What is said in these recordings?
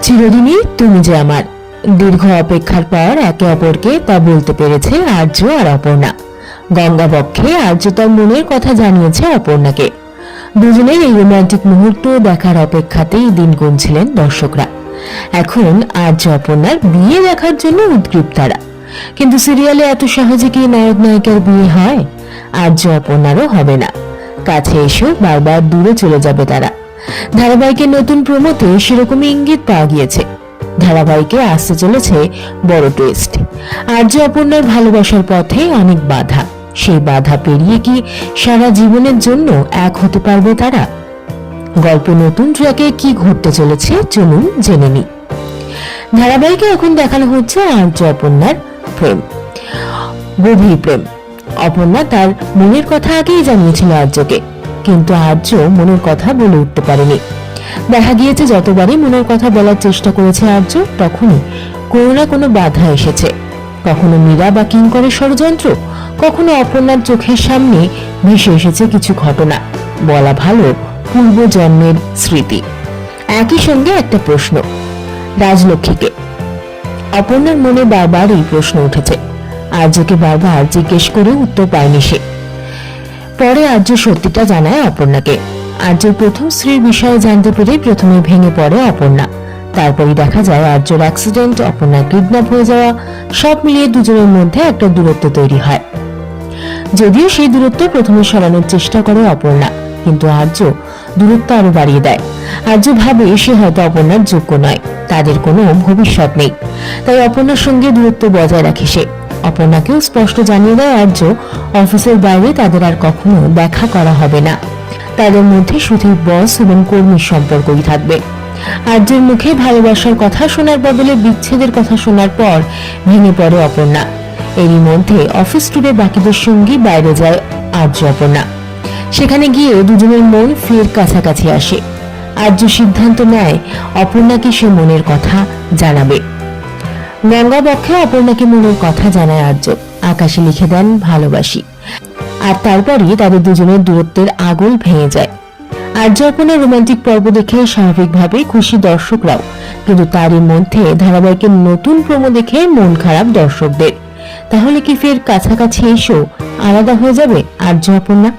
চিরদিনই তুমি যে আমার। দীর্ঘ অপেক্ষার পর একে অপরকে তা বলতে পেরেছে আর্য আর অপর্ণা। গঙ্গাবক্ষে আর্য তার মনের কথা জানিয়েছে অপর্ণাকে। দুজনের এই রোমান্টিক মুহূর্ত দেখার অপেক্ষাতেই দিন গুনছিলেন দর্শকরা। এখন আর্য অপর্ণার বিয়ে দেখার জন্য উদ্গ্রীব তারা। কিন্তু সিরিয়ালে এত সহজে কি নায়ক নায়িকার বিয়ে হয়? আর্য অপর্ণারও হবে না। কাছে এসেও বারবার দূরে চলে যাবে তারা। ধারাবাহিকের নতুন প্রমোতে সেরকমই ইঙ্গিত পাওয়া গিয়েছে। ধারাবাহিকে আসতে চলেছে বড় টুইস্ট আর্য অপর্ণার ভালোবাসার পথে অনেক বাধা। সেই বাধা পেরিয়ে কি সারা জীবনের জন্য এক হতে পারবে তারা? গল্প নতুন ট্র্যাকে কি ঘটতে চলেছে চলুন জেনে নিই। ধারাবাহিকে এখন দেখানো হচ্ছে আর্য অপর্ণার প্রেম। গভীর প্রেম। অপর্ণা তার মনের কথা আগেই জানিয়েছিল আর্যকে। কিন্তু আর্য মনের কথা বলে উঠতে পারেনি। দেখা গিয়েছে, যতবারই মনের কথা বলার চেষ্টা করেছে আর্য, তখনই কোনো না কোনো বাধা এসেছে। কখনো মীরা বা কিঙ্করের ষড়যন্ত্র, কখনো অপর্ণার চোখের সামনে ভেসে এসেছে কিছু ঘটনা। বলা ভালো, পূর্বজন্মের স্মৃতি। একই সঙ্গে একটা প্রশ্ন, রাজলক্ষ্মীকে। অপর্ণার মনে বারবার এই প্রশ্ন উঠেছে। আর্যকে বারবার জিজ্ঞেস করে উত্তর পায়নি সে। পরে আর্য সত্যিটা জানায় অপর্ণাকে। আর্যের প্রথম স্ত্রীর বিষয়ে জানতে পেরে প্রথমে ভেঙে পড়ে অপর্ণা। তারপরে দেখা যায় আর্যর অ্যাক্সিডেন্ট অপর্ণার কিডন্যাপ হয়ে যাওয়া, সব মিলিয়ে দুজনের মধ্যে একটা দূরত্ব তৈরি হয়। যদিও সেই দূরত্ব প্রথমে সরানোর চেষ্টা করে অপর্ণা, কিন্তু আর্য দূরত্ব আরও বাড়িয়ে দেয়। আর্য ভাবে সে হয়তো অপর্ণার যোগ্য নয়, তাদের কোনো ভবিষ্যৎ নেই। তাই অপর্ণার সঙ্গে দূরত্ব বজায় রাখে সে। অপর্ণাকেও স্পষ্ট জানিয়ে দেয় আর্য অফিসের বাইরে তাদের আর কখনো দেখা করা হবে না। তাদের মধ্যে শুধু বস এবং কর্মীর সম্পর্কই থাকবে। আর্যের মুখে ভালোবাসার কথা শোনার বদলে বিচ্ছেদের কথা শোনার পর ভেঙে পড়ে অপর্ণা। এরই মধ্যে অফিস টুরে বাকিদের সঙ্গী বাইরে যায় আর্য অপর্ণা। সেখানে গিয়ে দুজনের মন ফের কাছাকাছি আসে। আর্য সিদ্ধান্ত নেয় অপর্ণাকে সে মনের কথা জানাবে। গঙ্গা বক্ষে অপর্ণাকে মনের কথা জানায় আর্য। আকাশে লিখে দেন ভালোবাসি। আর তারপরই তাদের দুজনের দূরত্বের আগল ভেঙে যায়। আর্য অপর্ণার রোমান্টিক পর্ব দেখে স্বাভাবিকভাবে খুশি দর্শকরাও। কিন্তু তারই মধ্যে ধারাবাহিকের নতুন প্রমো দেখে মন খারাপ দর্শকদের। তাহলে কি ফের কাছাকাছি এসো? আলাদা হয়ে যাবে আর্য অপর্ণা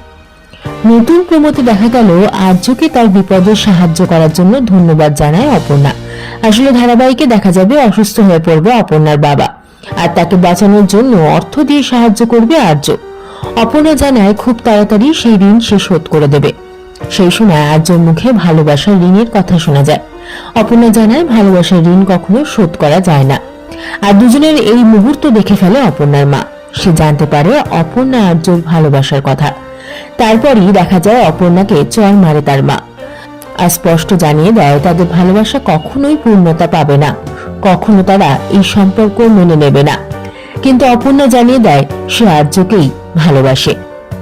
নতুন প্রমোতে দেখা গেল আর্যকে তার বিপদে সাহায্য করার জন্য ধন্যবাদ জানায় অপর্ণা। আসলে ধারাবাহিকে দেখা যাবে অসুস্থ হয়ে পড়বে অপর্ণার বাবা। আর তাকে বাঁচানোর জন্য অর্থ দিয়ে সাহায্য করবে আর্য। অপর্ণা জানায়, খুব তাড়াতাড়ি সেই ঋণ সে শোধ করে দেবে। সেই সময় আর্যর মুখে ভালোবাসার ঋণের কথা শোনা যায়। অপর্ণা জানায়, ভালোবাসার ঋণ কখনো শোধ করা যায় না। আর দুজনের এই মুহূর্ত দেখে ফেলে অপর্ণার মা। সে জানতে পারে অপর্ণা আর্যর ভালোবাসার কথা। তারপরই দেখা যায় অপর্ণাকে চর মারে তার মা। আর স্পষ্ট জানিয়ে দেয় তাদের ভালোবাসা কখনোই পূর্ণতা পাবে না। কখনো তারা এই সম্পর্ক মেনে নেবে না। কিন্তু অপর্ণা জানিয়ে দেয় সে আর্যকেই ভালোবাসে।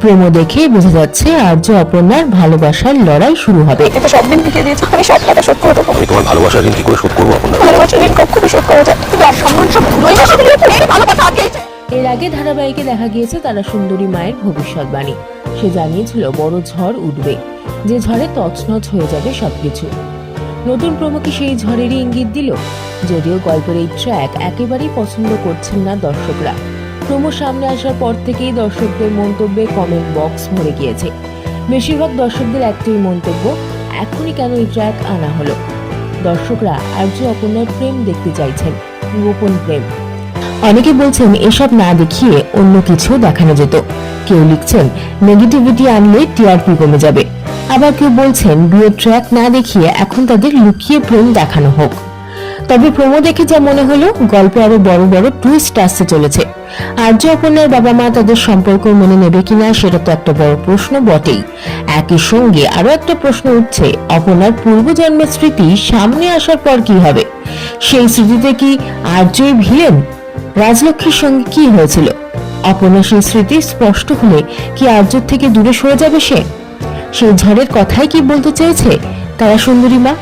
প্রমো দেখে বোঝা যাচ্ছে আর্য অপর্ণার ভালোবাসার লড়াই শুরু হবে। এটা সব দিন লিখে দিয়েছে আমি সব টাকা শোধ করে দেবো আমি তোমার ভালোবাসার ঋণ কি করে শোধ করব ভালোবাসার ঋণ কখনো শোধ করা যায় ধারাবাহিকে দেখা গিয়েছে তারা সুন্দরী মায়ের ভবিষ্যৎবাণী সে জানিয়েছিল, বড় ঝড় উঠবে। যে ঝড়ে তছনছ হয়ে যাবে সবকিছু। নতুন প্রমুখী সেই ঝড়েরই ইঙ্গিত দিল? যদিও গল্পের এই ট্র্যাক একেবারেই পছন্দ করছেন না দর্শকরা। প্রমো সামনে আসার পর থেকেই দর্শকদের মন্তব্যে কমেন্ট বক্স ভরে গিয়েছে। বেশিরভাগ দর্শকদের একটাই মন্তব্য, এখনই কেন এই ট্র্যাক আনা হলো? দর্শকরা আর্য অপর্ণার প্রেম দেখতে চাইছেন। গোপন প্রেম। অনেকে বলছেন এসব না দেখিয়ে অন্য কিছু দেখানো যেত। কেউ লিখছেন নেগেটিভিটি আনলে টিআরপি কমে যাবে। আবার কেউ বলছেন বিয়ের ট্র্যাক না দেখিয়ে এখন তাদের লুকিয়ে প্রেম দেখানো হোক। তবে প্রমো দেখে যা মনে হলো, গল্পে আরও বড় বড় টুইস্ট আসতে চলেছে। আর্য অপর্ণার বাবা মা তাদের সম্পর্ক মেনে নেবে কিনা, সেটা তো একটা বড় প্রশ্ন বটেই। একই সঙ্গে আরও একটা প্রশ্ন উঠছে, অপর্ণার পূর্বজন্মের স্মৃতি সামনে আসার পর কি হবে? সেই স্মৃতিতে কি আর্যই ভিলেন রাজলক্ষ্মীর সঙ্গে কি হয়েছিল? অপর্ণা সেই স্মৃতি স্পষ্ট হলে কি আর্যর থেকে দূরে সরে যাবে সে? সেই ঝড়ের কথাই কি বলতে চেয়েছে তারা সুন্দরী মা?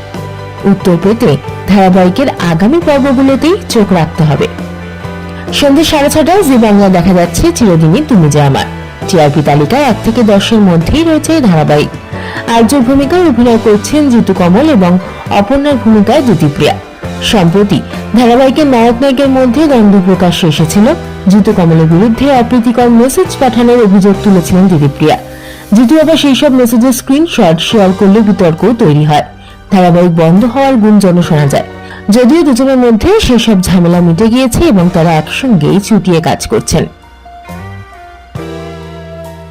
উত্তর পেতে ধারাবাহিকের আগামী পর্বগুলোতেই চোখ রাখতে হবে। সন্ধ্যে সাড়ে ছটায় জি বাংলা দেখা যাচ্ছে চিরদিনই তুমি যে আমার। টিআরপি তালিকায় এক থেকে দশের মধ্যেই রয়েছে এই ধারাবাহিক। আর্যর ভূমিকায় অভিনয় করছেন জিতু কমল এবং অপর্ণার ভূমিকায় দ্যুতিপ্রিয়া সম্প্রতি ধারাবাহিকের নায়ক নায়কের মধ্যে দ্বন্দ্ব প্রকাশ্যে এসেছিল। জিতু কমলের বিরুদ্ধে অপ্রীতিকর মেসেজ পাঠানোর অভিযোগ তুলেছিলেন দিদিপ্রিয়া জিতু আবার সেই সব মেসেজের স্ক্রিনশট শেয়ার করলে বিতর্ক তৈরি হয়। ধারাবাহিক বন্ধ হওয়ার গুঞ্জন শোনা যায়। যদিও দুজনের মধ্যে সেসব ঝামেলা মিটে গিয়েছে এবং তারা একসঙ্গেই চুটিয়ে কাজ করছেন।